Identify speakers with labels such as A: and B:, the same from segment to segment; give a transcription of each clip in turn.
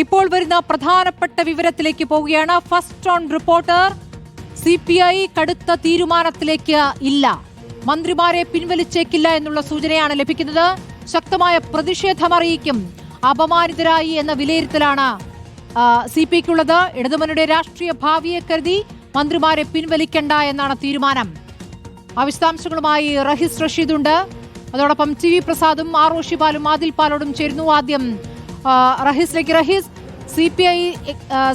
A: ഇപ്പോൾ വരുന്ന പ്രധാനപ്പെട്ട വിവരത്തിലേക്ക് പോവുകയാണ്. First on reporter C P I കടുത്ത തീരുമാനത്തിലേക്ക് ഇല്ല. മന്ത്രിമാരെ പിൻവലിച്ചേക്കില്ല എന്നുള്ള സൂചനയാണ് ലഭിക്കുന്നത്. ശക്തമായ പ്രതിഷേധം അറിയിക്കും അപമാനിതരായി എന്ന വിലയിരുത്തലാണ് സി പി ഐക്കുള്ളത് ഇടതുമുന്നണിയുടെ രാഷ്ട്രീയ ഭാവിയെ കരുതി മന്ത്രിമാരെ പിൻവലിക്കണ്ട എന്നാണ് തീരുമാനം. വിശദാംശങ്ങളുമായി റഹീസ് റഷീദ് ഉണ്ട് അതോടൊപ്പം ടി വി പ്രസാദും ആർ ഒ ആദിൽ പാലോടും ചേരുന്നു ആദ്യം. റഹീസിലേക്ക് Rahees C P I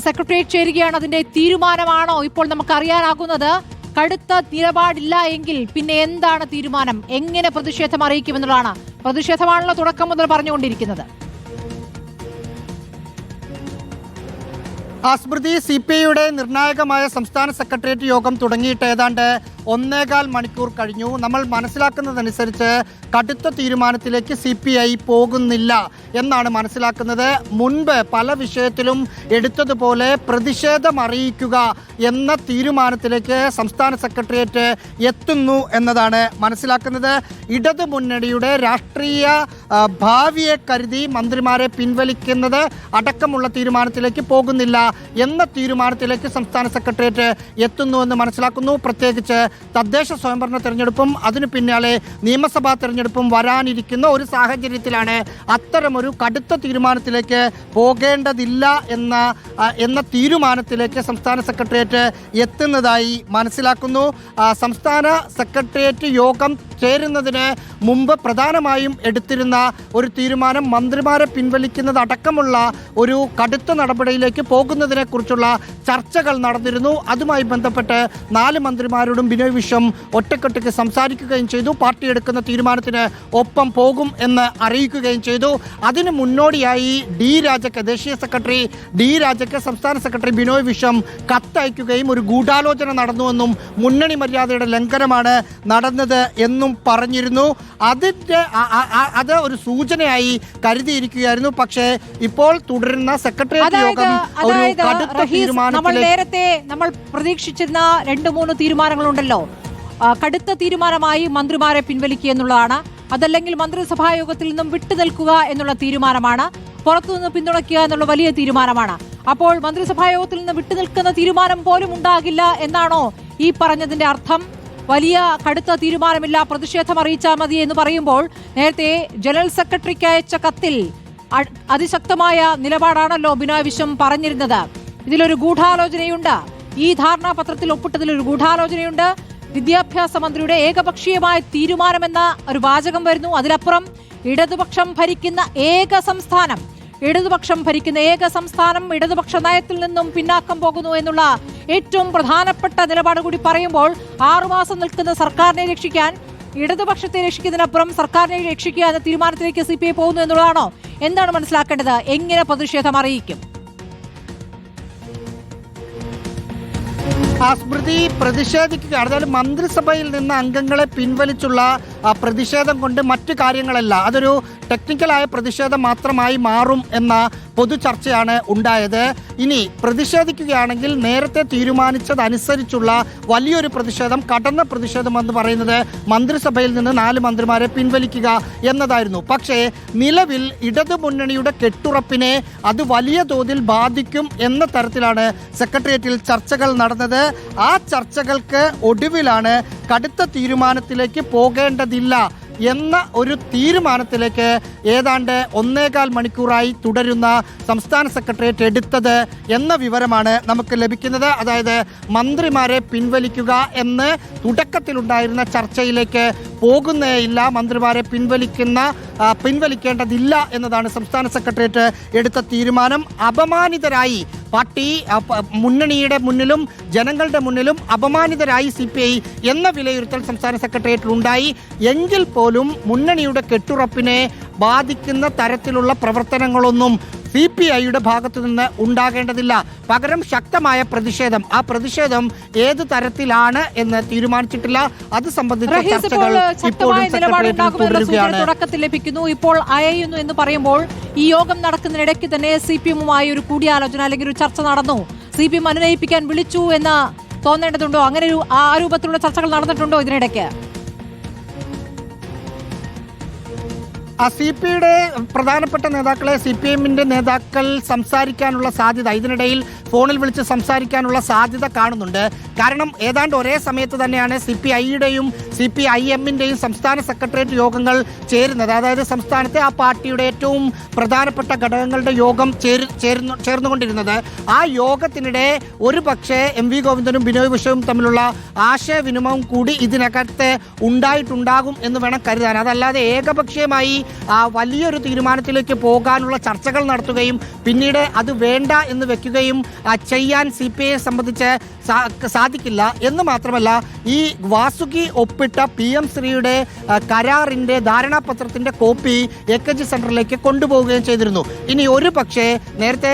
A: secretariat ചേരുകയാണ്. അതിന്റെ തീരുമാനമാണോ ഇപ്പോൾ നമുക്ക് അറിയാനാകുന്നത് കടുത്ത നിലപാടില്ല എങ്കിൽ പിന്നെ എന്താണ് തീരുമാനം? എങ്ങനെ പ്രതിഷേധം അറിയിക്കുമെന്നുള്ളതാണ്. പ്രതിഷേധമാണല്ലോ തുടക്കം മുതൽ പറഞ്ഞുകൊണ്ടിരിക്കുന്നത്.
B: ആസ്മൃതി സി പി ഐയുടെ നിർണായകമായ സംസ്ഥാന സെക്രട്ടേറിയറ്റ് യോഗം തുടങ്ങിയിട്ട് ഏതാണ്ട് ഒന്നേകാൽ മണിക്കൂർ കഴിഞ്ഞു. നമ്മൾ മനസ്സിലാക്കുന്നതനുസരിച്ച് കടുത്ത തീരുമാനത്തിലേക്ക് സി പി ഐ പോകുന്നില്ല എന്നാണ് മനസ്സിലാക്കുന്നത്. മുൻപ് പല വിഷയത്തിലും എടുത്തതുപോലെ പ്രതിഷേധം അറിയിക്കുക എന്ന തീരുമാനത്തിലേക്ക് സംസ്ഥാന സെക്രട്ടേറിയറ്റ് എത്തുന്നു എന്നതാണ് മനസ്സിലാക്കുന്നത്. ഇടതു മുന്നണിയുടെ രാഷ്ട്രീയ ഭാവിയെ കരുതി മന്ത്രിമാരെ പിൻവലിക്കുന്നത് അടക്കമുള്ള തീരുമാനത്തിലേക്ക് പോകുന്നില്ല എന്ന തീരുമാനത്തിലേക്ക് സംസ്ഥാന സെക്രട്ടേറിയറ്റ് എത്തുന്നുവെന്ന് മനസ്സിലാക്കുന്നു. പ്രത്യേകിച്ച് തദ്ദേശ സ്വയംഭരണ തെരഞ്ഞെടുപ്പും അതിനു പിന്നാലെ നിയമസഭാ തെരഞ്ഞെടുപ്പും വരാനിരിക്കുന്ന ഒരു സാഹചര്യത്തിലാണ് അത്തരമൊരു കടുത്ത തീരുമാനത്തിലേക്ക് പോകേണ്ടതില്ല എന്ന എന്ന തീരുമാനത്തിലേക്ക് സംസ്ഥാന സെക്രട്ടേറിയറ്റ് എത്തുന്നതായി മനസ്സിലാക്കുന്നു. സംസ്ഥാന സെക്രട്ടേറിയറ്റ് യോഗം ചേരുന്നതിന് മുമ്പ് പ്രധാനമായും എടുത്തിരുന്ന ഒരു തീരുമാനം മന്ത്രിമാരെ പിൻവലിക്കുന്നത് അടക്കമുള്ള ഒരു കടുത്ത നടപടിയിലേക്ക് പോകുന്നതിനെ കുറിച്ചുള്ള ചർച്ചകൾ നടന്നിരുന്നു. അതുമായി ബന്ധപ്പെട്ട് നാല് മന്ത്രിമാരോടും ബിനോയ് വിശ്വം ഒറ്റക്കെട്ടയ്ക്ക് സംസാരിക്കുകയും ചെയ്തു. പാർട്ടി എടുക്കുന്ന തീരുമാനത്തിന് ഒപ്പം പോകും എന്ന് അറിയിക്കുകയും ചെയ്തു. അതിന് മുന്നോടിയായി ഡി രാജയ്ക്ക് ദേശീയ സെക്രട്ടറി ഡി രാജയ്ക്ക് സംസ്ഥാന സെക്രട്ടറി ബിനോയ് വിശ്വം കത്തയക്കുകയും ഒരു ഗൂഢാലോചന നടന്നുവെന്നും മുന്നണി മര്യാദയുടെ ലംഘനമാണ് നടന്നത് എന്നും പറഞ്ഞിരുന്നു. അതിന്റെ അത് ഒരു സൂചനയായി കരുതിയിരിക്കുകയായിരുന്നു. പക്ഷേ ഇപ്പോൾ തുടരുന്ന സെക്രട്ടേറിയറ്റ് യോഗം ഒരു
A: അതായത് റഹീസ് നമ്മൾ നേരത്തെ നമ്മൾ പ്രതീക്ഷിച്ചിരുന്ന രണ്ട് മൂന്ന് തീരുമാനങ്ങളുണ്ടല്ലോ. കടുത്ത തീരുമാനമായി മന്ത്രിമാരെ പിൻവലിക്കുക എന്നുള്ളതാണ്. അതല്ലെങ്കിൽ മന്ത്രിസഭാ യോഗത്തിൽ നിന്നും വിട്ടുനിൽക്കുക എന്നുള്ള തീരുമാനമാണ്. പുറത്തുനിന്ന് പിന്തുണയ്ക്കുക എന്നുള്ള വലിയ തീരുമാനമാണ്. അപ്പോൾ മന്ത്രിസഭാ യോഗത്തിൽ നിന്ന് വിട്ടുനിൽക്കുന്ന തീരുമാനം പോലും ഉണ്ടാകില്ല എന്നാണോ ഈ പറഞ്ഞതിന്റെ അർത്ഥം? വലിയ കടുത്ത തീരുമാനമില്ല പ്രതിഷേധം അറിയിച്ചാൽ മതി എന്ന് പറയുമ്പോൾ നേരത്തെ ജനറൽ സെക്രട്ടറിക്ക് അയച്ച കത്തിൽ അതിശക്തമായ നിലപാടാണല്ലോ ബിനോയ് വിശ്വം പറഞ്ഞിരുന്നത്. ഇതിലൊരു ഗൂഢാലോചനയുണ്ട്. ഈ ധാരണാപത്രത്തിൽ ഒപ്പിട്ടതിൽ ഒരു ഗൂഢാലോചനയുണ്ട്. വിദ്യാഭ്യാസ മന്ത്രിയുടെ ഏകപക്ഷീയമായ തീരുമാനമെന്ന ഒരു വാചകം വരുന്നു. അതിലപ്പുറം ഇടതുപക്ഷം ഭരിക്കുന്ന ഏക സംസ്ഥാനം ഇടതുപക്ഷം ഭരിക്കുന്ന ഏക സംസ്ഥാനം ഇടതുപക്ഷ നയത്തിൽ നിന്നും പിന്നാക്കം പോകുന്നു എന്നുള്ള ഏറ്റവും പ്രധാനപ്പെട്ട നിലപാട് കൂടി പറയുമ്പോൾ ആറുമാസം നിൽക്കുന്ന സർക്കാരിനെ രക്ഷിക്കാൻ ഇടതുപക്ഷത്തെ രക്ഷിക്കുന്നതിനപ്പുറം സർക്കാരിനെ രക്ഷിക്കുക എന്ന തീരുമാനത്തിലേക്ക് സി പി ഐ പോകുന്നു എന്നുള്ളതാണോ? എന്താണ് മനസ്സിലാക്കേണ്ടത്? എങ്ങനെ പ്രതിഷേധം അറിയിക്കും?
B: ആ സ്മൃതി പ്രതിഷേധിക്കുകയാണ്. അതായത് മന്ത്രിസഭയിൽ നിന്ന് അംഗങ്ങളെ പിൻവലിച്ചുള്ള പ്രതിഷേധം കൊണ്ട് മറ്റു കാര്യങ്ങളല്ല. അതൊരു ടെക്നിക്കലായ പ്രതിഷേധം മാത്രമായി മാറും എന്ന പൊതു ചർച്ചയാണ് ഉണ്ടായത്. ഇനി പ്രതിഷേധിക്കുകയാണെങ്കിൽ നേരത്തെ തീരുമാനിച്ചതനുസരിച്ചുള്ള വലിയൊരു പ്രതിഷേധം കടന്ന പ്രതിഷേധം എന്ന് പറയുന്നത് മന്ത്രിസഭയിൽ നിന്ന് നാല് മന്ത്രിമാരെ പിൻവലിക്കുക എന്നതായിരുന്നു. പക്ഷേ നിലവിൽ ഇടതു മുന്നണിയുടെ കെട്ടുറപ്പിനെ അത് വലിയ തോതിൽ ബാധിക്കും എന്ന തരത്തിലാണ് സെക്രട്ടേറിയറ്റിൽ ചർച്ചകൾ നടന്നത്. ആ ചർച്ചകൾക്ക് ഒടുവിലാണ് കടുത്ത തീരുമാനത്തിലേക്ക് പോകേണ്ടതില്ല എന്ന ഒരു തീരുമാനത്തിലേക്ക് ഏതാണ്ട് ഒന്നേകാൽ മണിക്കൂറായി തുടരുന്ന സംസ്ഥാന സെക്രട്ടേറിയറ്റ് എടുത്തത് എന്ന വിവരമാണ് നമുക്ക് ലഭിക്കുന്നത്. അതായത് മന്ത്രിമാരെ പിൻവലിക്കുക എന്ന് തുടക്കത്തിലുണ്ടായിരുന്ന ചർച്ചയിലേക്ക് പോകുന്നേയില്ല. മന്ത്രിമാരെ പിൻവലിക്കുന്ന പിൻവലിക്കേണ്ടതില്ല എന്നതാണ് സംസ്ഥാന സെക്രട്ടേറിയറ്റ് എടുത്ത തീരുമാനം. അപമാനിതരായി പാർട്ടി മുന്നണിയുടെ മുന്നിലും ജനങ്ങളുടെ മുന്നിലും അപമാനിതരായി സി എന്ന വിലയിരുത്തൽ സംസ്ഥാന സെക്രട്ടേറിയറ്റിൽ ഉണ്ടായി. എങ്കിൽ പോലും മുന്നണിയുടെ കെട്ടുറപ്പിനെ ബാധിക്കുന്ന തരത്തിലുള്ള പ്രവർത്തനങ്ങളൊന്നും സി പി ഐയുടെ ഭാഗത്തു നിന്ന് ഉണ്ടാകേണ്ടതില്ല. പകരം ശക്തമായ പ്രതിഷേധം. ആ പ്രതിഷേധം ഏത് തരത്തിലാണ് എന്ന് തീരുമാനിച്ചിട്ടില്ല. അത് സംബന്ധിച്ച ചർച്ചകൾ ഇപ്പോഴും
A: തുടക്കത്തിൽ ലഭിക്കുന്നു. ഇപ്പോൾ അയയുന്നു എന്ന് പറയുമ്പോൾ ഈ യോഗം നടക്കുന്നതിനിടയ്ക്ക് തന്നെ സി പി എമ്മുമായി ഒരു കൂടിയാലോചന അല്ലെങ്കിൽ ഒരു ചർച്ച നടന്നു. സി പി എം അനുനയിപ്പിക്കാൻ വിളിച്ചു എന്ന് തോന്നേണ്ടതുണ്ടോ? അങ്ങനെ ഒരു ആ രൂപത്തിലുള്ള ചർച്ചകൾ നടന്നിട്ടുണ്ടോ ഇതിനിടയ്ക്ക്?
B: സി പി പ്രധാനപ്പെട്ട നേതാക്കളെ സി പി എമ്മിന്റെ നേതാക്കൾ സംസാരിക്കാനുള്ള സാധ്യത ഇതിനിടയിൽ ഫോണിൽ വിളിച്ച് സംസാരിക്കാനുള്ള സാധ്യത കാണുന്നുണ്ട്. കാരണം ഏതാണ്ട് ഒരേ സമയത്ത് തന്നെയാണ് സി പി ഐയുടെയും സി പി ഐ എമ്മിന്റെയും സംസ്ഥാന സെക്രട്ടേറിയറ്റ് യോഗങ്ങൾ ചേരുന്നത്. അതായത് സംസ്ഥാനത്തെ ആ പാർട്ടിയുടെ ഏറ്റവും പ്രധാനപ്പെട്ട ഘടകങ്ങളുടെ യോഗം ചേരു ചേരുന്നു ചേർന്നുകൊണ്ടിരുന്നത്. ആ യോഗത്തിനിടെ ഒരു പക്ഷേ എം വി ഗോവിന്ദനും ബിനോയ് വിശ്വവും തമ്മിലുള്ള ആശയവിനിമയം കൂടി ഇതിനകത്ത് ഉണ്ടായിട്ടുണ്ടാകും എന്ന് വേണം കരുതാൻ. അതല്ലാതെ ഏകപക്ഷീയമായി വലിയൊരു തീരുമാനത്തിലേക്ക് പോകാനുള്ള ചർച്ചകൾ നടത്തുകയും പിന്നീട് അത് വേണ്ട എന്ന് വെക്കുകയും ചെയ്യാൻ സി പി ഐയെ സംബന്ധിച്ച് സാധിക്കില്ല എന്ന് മാത്രമല്ല ഈ വാസുകി ഒപ്പിട്ട പി എം ശ്രീയുടെ കരാറിന്റെ കരാറിന്റെ ധാരണാപത്രത്തിന്റെ കോപ്പി എ കെ ജി സെന്ററിലേക്ക് കൊണ്ടുപോവുകയും ചെയ്തിരുന്നു. ഇനി ഒരു പക്ഷേ നേരത്തെ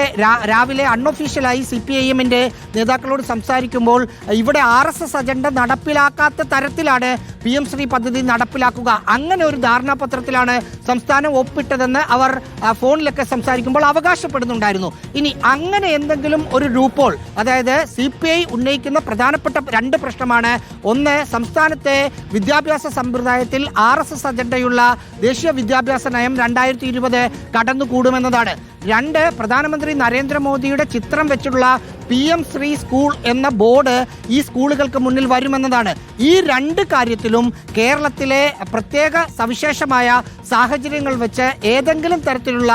B: രാവിലെ അൺഒഫീഷ്യലായി സി പി ഐ എമ്മിന്റെ നേതാക്കളോട് സംസാരിക്കുമ്പോൾ ഇവിടെ ആർ എസ് എസ് അജണ്ട നടപ്പിലാക്കാത്ത തരത്തിലാണ് പി എം ശ്രീ പദ്ധതി നടപ്പിലാക്കുക. അങ്ങനെ ഒരു ധാരണാപത്രത്തിലാണ് സംസ്ഥാനം ഒപ്പിട്ടതെന്ന് അവർ ഫോണിലൊക്കെ സംസാരിക്കുമ്പോൾ അവകാശപ്പെടുന്നുണ്ടായിരുന്നു. ഇനി അങ്ങനെ എന്തെങ്കിലും ഒരു രൂപോൾ അതായത് സി പി ഐ ഉന്നയിക്കുന്ന പ്രധാനപ്പെട്ട രണ്ട് പ്രശ്നമാണ്. ഒന്ന് സംസ്ഥാനത്തെ വിദ്യാഭ്യാസ സമ്പ്രദായത്തിൽ ആർ എസ് എസ് അജണ്ടയുള്ള ദേശീയ വിദ്യാഭ്യാസ നയം രണ്ടായിരത്തി ഇരുപത് കടന്നുകൂടുമെന്നതാണ്. രണ്ട് പ്രധാനമന്ത്രി നരേന്ദ്രമോദിയുടെ ചിത്രം വെച്ചുള്ള പി എം ശ്രീ സ്കൂൾ എന്ന ബോർഡ് ഈ സ്കൂളുകൾക്ക് മുന്നിൽ വരുമെന്നതാണ്. ഈ രണ്ട് കാര്യത്തിലും കേരളത്തിലെ പ്രത്യേക സവിശേഷമായ സാഹചര്യങ്ങൾ വെച്ച് ഏതെങ്കിലും തരത്തിലുള്ള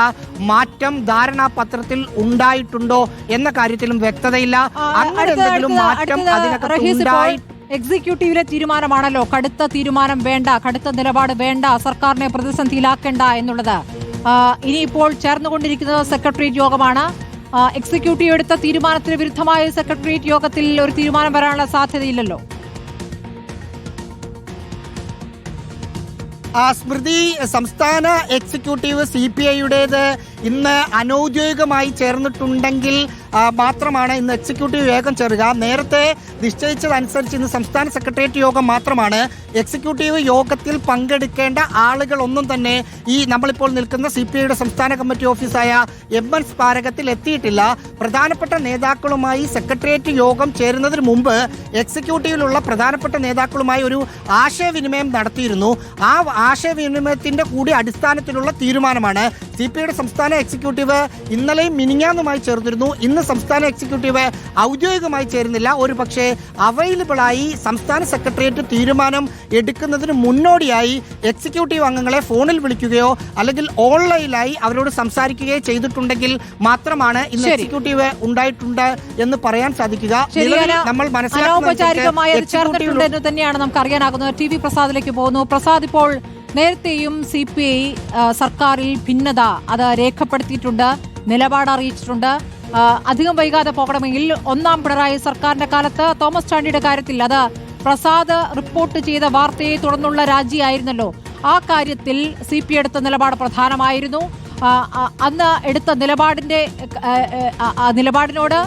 B: മാറ്റം ധാരണാപത്രത്തിൽ ഉണ്ടായിട്ടുണ്ടോ എന്ന കാര്യത്തിലും വ്യക്തതയില്ല. അങ്ങനെ എന്തെങ്കിലും മാറ്റം അതിനകത്ത് ഉണ്ടായി
A: എക്സിക്യൂട്ടീവിലെ തീരുമാനമാണല്ലോ. കടുത്ത തീരുമാനം വേണ്ട കടുത്ത നിലപാട് വേണ്ട സർക്കാരിനെ പ്രതിസന്ധിയിലാക്കേണ്ട എന്നുള്ളത്. ഇനിയിപ്പോൾ ചേർന്നുകൊണ്ടിരിക്കുന്നത് സെക്രട്ടേറിയറ്റ് യോഗമാണ്. എക്സിക്യൂട്ടീവ് എടുത്ത തീരുമാനത്തിന് വിരുദ്ധമായ സെക്രട്ടേറിയറ്റ് യോഗത്തിൽ ഒരു തീരുമാനം വരാനുള്ള സാധ്യതയില്ലല്ലോ.
B: സ്മൃതി സംസ്ഥാന എക്സിക്യൂട്ടീവ് സി പി ഐയുടേത് ഇന്ന് അനൗദ്യോഗികമായി ചേർന്നിട്ടുണ്ടെങ്കിൽ മാത്രമാണ് ഇന്ന് എക്സിക്യൂട്ടീവ് യോഗം ചേരുക. നേരത്തെ നിശ്ചയിച്ചതനുസരിച്ച് ഇന്ന് സംസ്ഥാന സെക്രട്ടേറിയറ്റ് യോഗം മാത്രമാണ്. എക്സിക്യൂട്ടീവ് യോഗത്തിൽ പങ്കെടുക്കേണ്ട ആളുകളൊന്നും തന്നെ ഈ നമ്മളിപ്പോൾ നിൽക്കുന്ന സി പി ഐയുടെ സംസ്ഥാന കമ്മിറ്റി ഓഫീസായ എം എൻ സ്മാരകത്തിൽ എത്തിയിട്ടില്ല. പ്രധാനപ്പെട്ട നേതാക്കളുമായി സെക്രട്ടേറിയറ്റ് യോഗം ചേരുന്നതിന് മുമ്പ് എക്സിക്യൂട്ടീവിലുള്ള പ്രധാനപ്പെട്ട നേതാക്കളുമായി ഒരു ആശയവിനിമയം നടത്തിയിരുന്നു. ആ ആശയവിനിമയത്തിന്റെ കൂടി അടിസ്ഥാനത്തിലുള്ള തീരുമാനമാണ് സി പി ഐയുടെ സംസ്ഥാന എക്സിക്യൂട്ടീവ് ഇന്നലെയും മിനിങ്ങാന്നുമായി ചേർന്നിരുന്നു. ഇന്ന് സംസ്ഥാന എക്സിക്യൂട്ടീവ് ഔദ്യോഗികമായി ചേരുന്നില്ല. ഒരു പക്ഷേ അവൈലബിളായി സംസ്ഥാന സെക്രട്ടേറിയറ്റ് തീരുമാനം എടുക്കുന്നതിന് മുന്നോടിയായി എക്സിക്യൂട്ടീവ് അംഗങ്ങളെ ഫോണിൽ വിളിക്കുകയോ അല്ലെങ്കിൽ ഓൺലൈനായി അവരോട് സംസാരിക്കുകയോ ചെയ്തിട്ടുണ്ടെങ്കിൽ മാത്രമാണ് ഇന്ന് എക്സിക്യൂട്ടീവ് ഉണ്ടായിട്ടുണ്ട് എന്ന് പറയാൻ സാധിക്കുക. നമ്മൾ
A: മനസ്സിലാക്കുന്നത് തന്നെയാണ് നമുക്ക് അറിയാനാകുന്നത് ടി വി പ്രസാദിലേക്ക് പോകുന്നു. പ്രസാദ് ഇപ്പോൾ നേരത്തെയും സി പി ഐ സർക്കാരിൽ ഭിന്നത അത് രേഖപ്പെടുത്തിയിട്ടുണ്ട് നിലപാട് അറിയിച്ചിട്ടുണ്ട്. അധികം വൈകാതെ പോകണമെങ്കിൽ ഒന്നാം പിണറായി സർക്കാരിന്റെ കാലത്ത് തോമസ് ചാണ്ടിയുടെ കാര്യത്തിൽ അത് പ്രസാദ് റിപ്പോർട്ട് ചെയ്ത വാർത്തയെ തുടർന്നുള്ള രാജിയായിരുന്നല്ലോ. ആ കാര്യത്തിൽ സി പി എടുത്ത നിലപാട് പ്രധാനമായിരുന്നു. അന്ന് എടുത്ത നിലപാടിന്റെ നിലപാടിനോട്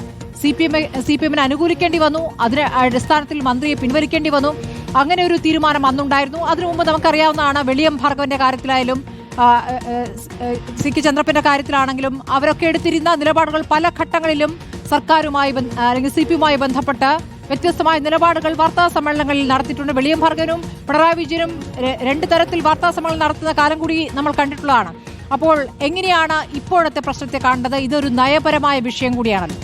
A: C P M C P എമ്മിന് അനുകൂലിക്കേണ്ടി വന്നു. അതിന് അടിസ്ഥാനത്തിൽ മന്ത്രിയെ പിൻവലിക്കേണ്ടി വന്നു. അങ്ങനെ ഒരു തീരുമാനം അന്നുണ്ടായിരുന്നു. അതിനു മുമ്പ് നമുക്കറിയാവുന്നതാണ് വെളിയം ഭാർഗവന്റെ കാര്യത്തിലായാലും സി കെ ചന്ദ്രപ്പന്റെ കാര്യത്തിലാണെങ്കിലും അവരൊക്കെ എടുത്തിരുന്ന നിലപാടുകൾ പല ഘട്ടങ്ങളിലും സർക്കാരുമായി അല്ലെങ്കിൽ സി പി യുമായി ബന്ധപ്പെട്ട് വ്യത്യസ്തമായ നിലപാടുകൾ വാർത്താ സമ്മേളനങ്ങളിൽ നടത്തിയിട്ടുണ്ട്. വെളിയം ഭർഗനും പിണറായി വിജയനും രണ്ട് തരത്തിൽ വാർത്താ സമ്മേളനം നടത്തുന്ന കാലം കൂടി നമ്മൾ കണ്ടിട്ടുള്ളതാണ്. അപ്പോൾ എങ്ങനെയാണ് ഇപ്പോഴത്തെ പ്രശ്നത്തെ കാണേണ്ടത് ഇതൊരു നയപരമായ വിഷയം കൂടിയാണല്ലോ.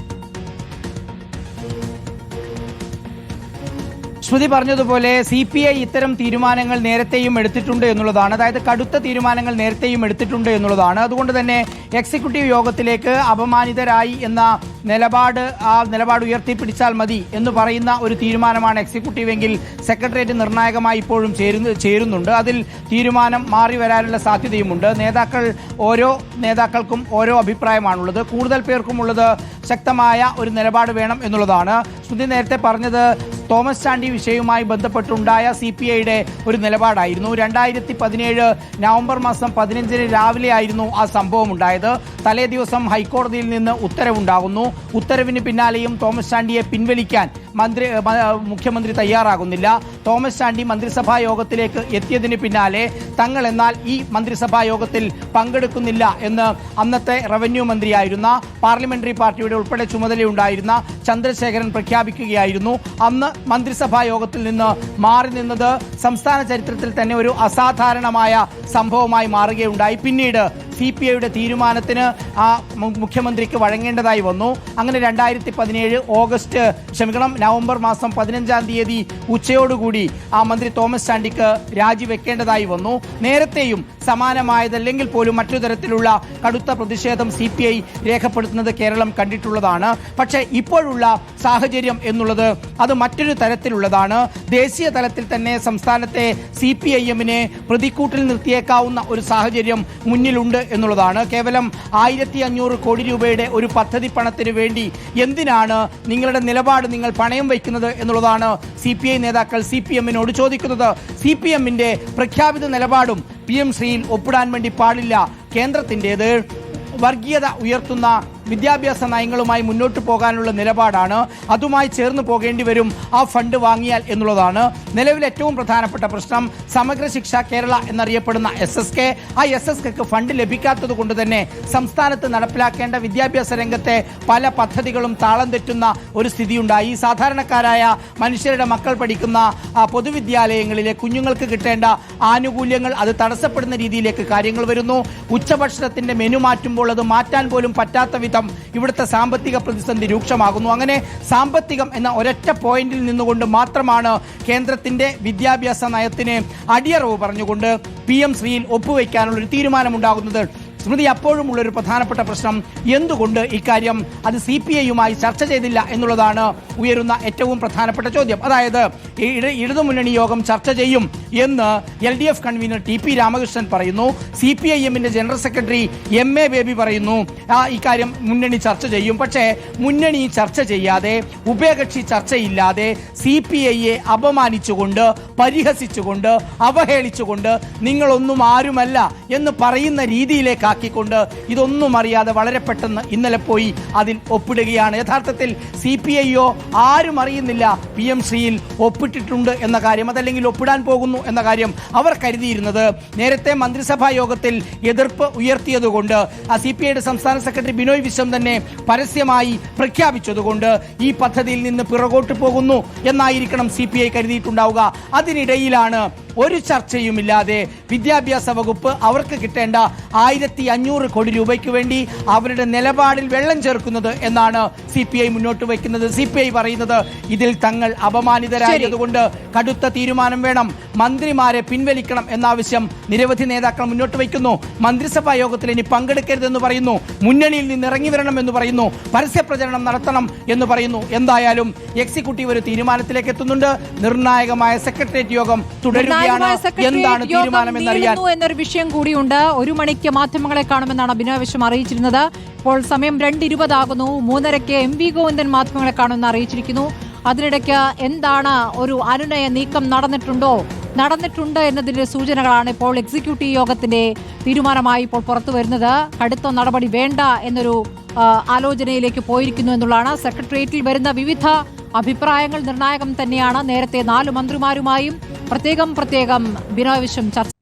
C: ശ്രുതി പറഞ്ഞതുപോലെ സി പി ഐ ഇത്തരം തീരുമാനങ്ങൾ നേരത്തെയും എടുത്തിട്ടുണ്ട് എന്നുള്ളതാണ്. അതായത് കടുത്ത തീരുമാനങ്ങൾ നേരത്തെയും എടുത്തിട്ടുണ്ട് എന്നുള്ളതാണ്. അതുകൊണ്ട് തന്നെ എക്സിക്യൂട്ടീവ് യോഗത്തിലേക്ക് അപമാനിതരായി എന്ന നിലപാട് ആ നിലപാട് ഉയർത്തിപ്പിടിച്ചാൽ മതി എന്ന് പറയുന്ന ഒരു തീരുമാനമാണ് എക്സിക്യൂട്ടീവ് എങ്കിൽ സെക്രട്ടേറിയറ്റ് നിർണായകമായി ഇപ്പോഴും ചേരുന്നു ചേരുന്നുണ്ട്. അതിൽ തീരുമാനം മാറി വരാനുള്ള സാധ്യതയുമുണ്ട്. നേതാക്കൾ ഓരോ നേതാക്കൾക്കും ഓരോ അഭിപ്രായമാണുള്ളത്. കൂടുതൽ പേർക്കുമുള്ളത് ശക്തമായ ഒരു നിലപാട് വേണം എന്നുള്ളതാണ്. ശ്രുതി നേരത്തെ പറഞ്ഞത് തോമസ് ചാണ്ടി വിഷയവുമായി ബന്ധപ്പെട്ടുണ്ടായ സി പി ഐയുടെ ഒരു നിലപാടായിരുന്നു. രണ്ടായിരത്തി പതിനേഴ് നവംബർ മാസം പതിനഞ്ചിന് രാവിലെ ആയിരുന്നു ആ സംഭവം ഉണ്ടായത്. തലേ ദിവസം ഹൈക്കോടതിയിൽ നിന്ന് ഉത്തരവുണ്ടാകുന്നു ഉത്തരവിന് പിന്നാലെയും തോമസ് ചാണ്ടിയെ പിൻവലിക്കാൻ മന്ത്രി മുഖ്യമന്ത്രി തയ്യാറാകുന്നില്ല. തോമസ് ചാണ്ടി മന്ത്രിസഭാ യോഗത്തിലേക്ക് എത്തിയതിന് പിന്നാലെ തങ്ങൾ എന്നാൽ ഈ മന്ത്രിസഭാ യോഗത്തിൽ പങ്കെടുക്കുന്നില്ല എന്ന് അന്നത്തെ റവന്യൂ മന്ത്രിയായിരുന്ന പാർലമെന്ററി പാർട്ടിയുടെ ഉൾപ്പെടെ ചുമതലയുണ്ടായിരുന്ന ചന്ദ്രശേഖരൻ പ്രഖ്യാപിക്കുകയായിരുന്നു. അന്ന് മന്ത്രിസഭാ യോഗത്തിൽ നിന്ന് മാറി നിന്നത് സംസ്ഥാന ചരിത്രത്തിൽ തന്നെ ഒരു അസാധാരണമായ സംഭവമായി മാറുകയുണ്ടായി. പിന്നീട് സി പി ഐയുടെ തീരുമാനത്തിന് ആ മുഖ്യമന്ത്രിക്ക് വഴങ്ങേണ്ടതായി വന്നു. അങ്ങനെ രണ്ടായിരത്തി പതിനേഴ് ഓഗസ്റ്റ് ക്ഷമിക്കണം നവംബർ മാസം പതിനഞ്ചാം തീയതി ഉച്ചയോടുകൂടി ആ മന്ത്രി തോമസ് ചാണ്ടിക്ക് രാജിവെക്കേണ്ടതായി വന്നു. നേരത്തെയും സമാനമായതല്ലെങ്കിൽ പോലും മറ്റു തരത്തിലുള്ള കടുത്ത പ്രതിഷേധം സി പി ഐ രേഖപ്പെടുത്തുന്നത് കേരളം കണ്ടിട്ടുള്ളതാണ്. പക്ഷേ ഇപ്പോഴുള്ള സാഹചര്യം എന്നുള്ളത് അത് മറ്റൊരു തരത്തിലുള്ളതാണ്. ദേശീയ തലത്തിൽ തന്നെ സംസ്ഥാനത്തെ സി പി ഐ എമ്മിനെ പ്രതിക്കൂട്ടിൽ നിർത്തിയേക്കാവുന്ന ഒരു സാഹചര്യം മുന്നിലുണ്ട് എന്നുള്ളതാണ്. കേവലം ആയിരത്തി അഞ്ഞൂറ് കോടി രൂപയുടെ ഒരു പദ്ധതി പണത്തിന് വേണ്ടി എന്തിനാണ് നിങ്ങളുടെ നിലപാട് നിങ്ങൾ പണയം വയ്ക്കുന്നത് എന്നുള്ളതാണ് സി പി ഐ നേതാക്കൾ സി പി എമ്മിനോട് ചോദിക്കുന്നത്. സി പി എമ്മിന്റെ പ്രഖ്യാപിത നിലപാടും പി എം ശ്രീയിൽ ഒപ്പിടാൻ വേണ്ടി പാടില്ല. കേന്ദ്രത്തിന്റെത് വർഗീയത ഉയർത്തുന്ന വിദ്യാഭ്യാസ നയങ്ങളുമായി മുന്നോട്ട് പോകാനുള്ള നിലപാടാണ്. അതുമായി ചേർന്ന് പോകേണ്ടി വരും ആ ഫണ്ട് വാങ്ങിയാൽ എന്നുള്ളതാണ് നിലവിൽ ഏറ്റവും പ്രധാനപ്പെട്ട പ്രശ്നം. സമഗ്ര ശിക്ഷ കേരള എന്നറിയപ്പെടുന്ന എസ് എസ് കെ. ആ എസ് എസ് കെക്ക് ഫണ്ട് ലഭിക്കാത്തത് കൊണ്ട് തന്നെ സംസ്ഥാനത്ത് നടപ്പിലാക്കേണ്ട വിദ്യാഭ്യാസ രംഗത്തെ പല പദ്ധതികളും താളം തെറ്റുന്ന ഒരു സ്ഥിതിയുണ്ടായി. സാധാരണക്കാരായ മനുഷ്യരുടെ മക്കൾ പഠിക്കുന്ന പൊതുവിദ്യാലയങ്ങളിലെ കുഞ്ഞുങ്ങൾക്ക് കിട്ടേണ്ട ആനുകൂല്യങ്ങൾ അത് തടസ്സപ്പെടുന്ന രീതിയിലേക്ക് കാര്യങ്ങൾ വരുന്നു. ഉച്ചഭക്ഷണത്തിന്റെ മെനു മാറ്റുമ്പോൾ അത് മാറ്റാൻ പോലും പറ്റാത്ത വിധം ഇവിടുത്തെ സാമ്പത്തിക പ്രതിസന്ധി രൂക്ഷമാകുന്നു. അങ്ങനെ സാമ്പത്തികം എന്ന ഒരൊറ്റ പോയിന്റിൽ നിന്നുകൊണ്ട് മാത്രമാണ് കേന്ദ്രത്തിന്റെ വിദ്യാഭ്യാസ നയത്തിന് അടിയറവ് പറഞ്ഞുകൊണ്ട് പി എം ശ്രീയിൽ ഒപ്പുവെക്കാനുള്ള ഒരു തീരുമാനമുണ്ടാകുന്നത്. സ്മൃതി അപ്പോഴും ഉള്ളൊരു പ്രധാനപ്പെട്ട പ്രശ്നം എന്തുകൊണ്ട് ഇക്കാര്യം അത് സി പി ഐയുമായി ചർച്ച ചെയ്തില്ല എന്നുള്ളതാണ് ഉയരുന്ന ഏറ്റവും പ്രധാനപ്പെട്ട ചോദ്യം. അതായത് ഇടതുമുന്നണി യോഗം ചർച്ച ചെയ്യും എന്ന് L D F convener T P Ramakrishnan പറയുന്നു. സി പി ഐ എമ്മിന്റെ general secretary M A Baby പറയുന്നു ആ ഇക്കാര്യം മുന്നണി ചർച്ച ചെയ്യും. പക്ഷേ മുന്നണി ചർച്ച ചെയ്യാതെ ഉഭയകക്ഷി ചർച്ചയില്ലാതെ സി പി ഐയെ അപമാനിച്ചുകൊണ്ട് പരിഹസിച്ചുകൊണ്ട് അവഹേളിച്ചുകൊണ്ട് നിങ്ങളൊന്നും ആരുമല്ല എന്ന് പറയുന്ന രീതിയിലേക്കാക്കിക്കൊണ്ട് ഇതൊന്നും അറിയാതെ വളരെ പെട്ടെന്ന് ഇന്നലെ പോയി അതിൽ ഒപ്പിടുകയാണ്. യഥാർത്ഥത്തിൽ സി പി ഐയോ ആരും അറിയുന്നില്ല പി എം സിയിൽ ഒപ്പിട്ടിട്ടുണ്ട് എന്ന കാര്യം അതല്ലെങ്കിൽ ഒപ്പിടാൻ പോകുന്നു എന്ന കാര്യം അവർ കരുതിയിരുന്നത്. നേരത്തെ മന്ത്രിസഭാ യോഗത്തിൽ എതിർപ്പ് ഉയർത്തിയതുകൊണ്ട് ആ സി പി ഐയുടെ സംസ്ഥാന സെക്രട്ടറി ബിനോയ് വിശ്വം തന്നെ പരസ്യമായി പ്രഖ്യാപിച്ചതുകൊണ്ട് ഈ പദ്ധതിയിൽ നിന്ന് പിറകോട്ട് പോകുന്നു എന്നായിരിക്കണം സി പി ഐ കരുതിയിട്ടുണ്ടാവുക. അതിനിടയിലാണ് ഒരു ചർച്ചയുമില്ലാതെ വിദ്യാഭ്യാസ വകുപ്പ് അവർക്ക് കിട്ടേണ്ട ആയിരത്തി അഞ്ഞൂറ് കോടി രൂപയ്ക്ക് വേണ്ടി അവരുടെ നിലപാടിൽ വെള്ളം ചേർക്കുന്നത് എന്നാണ് സി പി ഐ മുന്നോട്ട് വയ്ക്കുന്നത്. സി പി ഐ പറയുന്നത് ഇതിൽ തങ്ങൾ അപമാനിതരായതുകൊണ്ട് കടുത്ത തീരുമാനം വേണം. മന്ത്രിമാരെ പിൻവലിക്കണം എന്നാവശ്യം നിരവധി നേതാക്കൾ മുന്നോട്ട് വയ്ക്കുന്നു. മന്ത്രിസഭാ യോഗത്തിൽ ഇനി പങ്കെടുക്കരുതെന്ന് പറയുന്നു. മുന്നണിയിൽ നിന്ന് ഇറങ്ങി വരണം എന്ന് പറയുന്നു. പരസ്യ പ്രചരണം നടത്തണം എന്ന് പറയുന്നു. എന്തായാലും എക്സിക്യൂട്ടീവ് ഒരു തീരുമാനത്തിലേക്ക് എത്തുന്നുണ്ട്. നിർണായകമായ സെക്രട്ടേറിയറ്റ് യോഗം തുടരുകയാണ്.
A: നിർണായകമായ
C: എന്താണ് തീരുമാനം
A: എന്നറിയാൻ എന്നൊരു വിഷയം കൂടിയുണ്ട്. ഒരു മണിക്ക് മാധ്യമങ്ങളെ കാണുമെന്നാണ് അഭിനവ് വിശ്വം അറിയിച്ചിരുന്നത്. ഇപ്പോൾ സമയം രണ്ട് ഇരുപതാകുന്നു മൂന്നരയ്ക്ക് എം വി ഗോവിന്ദൻ മാധ്യമങ്ങളെ കാണുമെന്ന് അറിയിച്ചിരിക്കുന്നു. അതിനിടയ്ക്ക് എന്താണ് ഒരു അനുനയ നീക്കം നടന്നിട്ടുണ്ടോ? നടന്നിട്ടുണ്ട് എന്നതിന്റെ സൂചനകളാണ് ഇപ്പോൾ എക്സിക്യൂട്ടീവ് യോഗത്തിന്റെ തീരുമാനമായി ഇപ്പോൾ പുറത്തു വരുന്നത്. കടുത്ത നടപടി വേണ്ട എന്നൊരു ആലോചനയിലേക്ക് പോയിരിക്കുന്നു എന്നുള്ളതാണ്. സെക്രട്ടേറിയറ്റിൽ വരുന്ന വിവിധ അഭിപ്രായങ്ങൾ നിർണായകം തന്നെയാണ്. നേരത്തെ നാല് മന്ത്രിമാരുമായും പ്രത്യേകം പ്രത്യേകം ബിനോയ് വിശ്വം ചർച്ച